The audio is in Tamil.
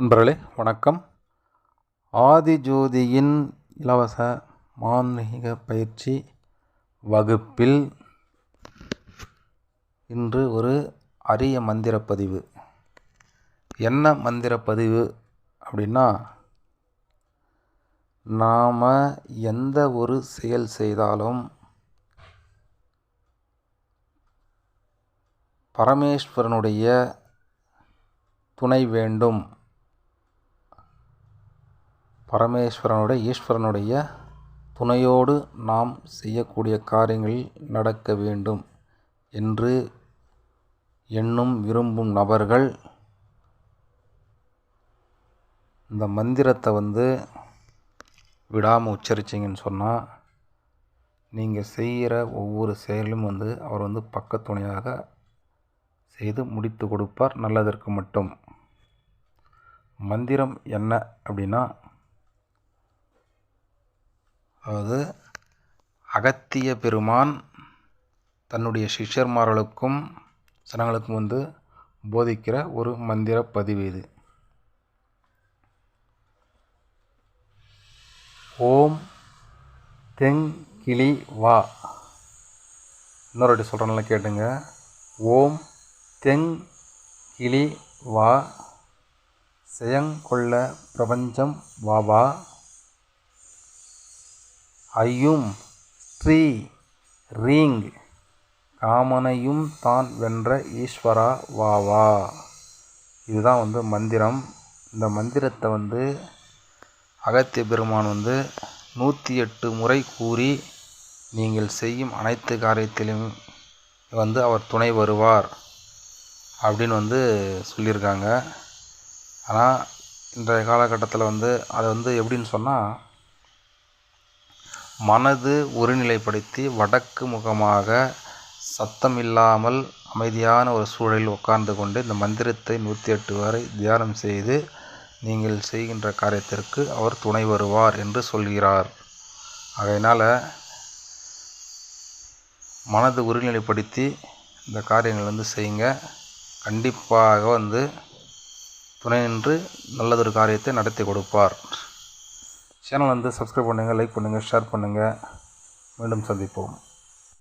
நண்பர்களே வணக்கம். ஆதிஜோதியின் இலவச மான்மீக பயிற்சி வகுப்பில் இன்று ஒரு அரிய மந்திர பதிவு. என்ன மந்திர பதிவு அப்படின்னா நாம் எந்த ஒரு செயல் செய்தாலும் பரமேஸ்வரனுடைய துணை வேண்டும். பரமேஸ்வரனுடைய ஈஸ்வரனுடைய துணையோடு நாம் செய்யக்கூடிய காரியங்களில் நடக்க வேண்டும் என்று எண்ணும் விரும்பும் நபர்கள் இந்த மந்திரத்தை வந்து விடாமல் உச்சரிச்சிங்கன்னு சொன்னால் நீங்கள் செய்கிற ஒவ்வொரு செயலும் வந்து அவர் வந்து பக்கத்துணையாக செய்து முடித்து கொடுப்பார். நல்லதற்கு மட்டும். மந்திரம் என்ன அப்படின்னா அதாவது அகத்திய பெருமான் தன்னுடைய சிஷ்யர்மார்களுக்கும் ஜனங்களுக்கும் வந்து போதிக்கிற ஒரு மந்திர பதிவு இது. ஓம் தெங் கிளி வா. இன்னொரு சொல்கிறனால கேட்டுங்க. ஓம் தெங் கிளி வா. செயங்கொள்ள பிரபஞ்சம் வா வா. ஐயும் ஸ்ரீ ரீங். காமனையும் தான் வென்ற ஈஸ்வரா வா வா. இதுதான் வந்து மந்திரம். இந்த மந்திரத்தை வந்து அகத்திய பெருமான் வந்து நூற்றி எட்டு முறை கூறி நீங்கள் செய்யும் அனைத்து காரியத்திலும் வந்து அவர் துணை வருவார் அப்படின்னு வந்து சொல்லியிருக்காங்க. ஆனால் இன்றைய காலகட்டத்தில் வந்து அதை வந்து எப்படின்னு சொன்னால் மனது ஒருநிலைப்படுத்தி வடக்கு முகமாக சத்தமில்லாமல் அமைதியான ஒரு சூழலில் உட்கார்ந்து கொண்டு இந்த மந்திரத்தை நூற்றி எட்டு வரை தியானம் செய்து நீங்கள் செய்கின்ற காரியத்திற்கு அவர் துணை வருவார் என்று சொல்கிறார். அதனால் மனது ஒருநிலைப்படுத்தி இந்த காரியங்கள் வந்து செய்யுங்க. கண்டிப்பாக வந்து துணை நின்று நல்லதொரு காரியத்தை நடத்தி கொடுப்பார். சேனல் வந்து சப்ஸ்கிரைப் பண்ணுங்கள் லைக் பண்ணுங்கள் ஷேர் பண்ணுங்கள் மீண்டும் சந்திப்போம்.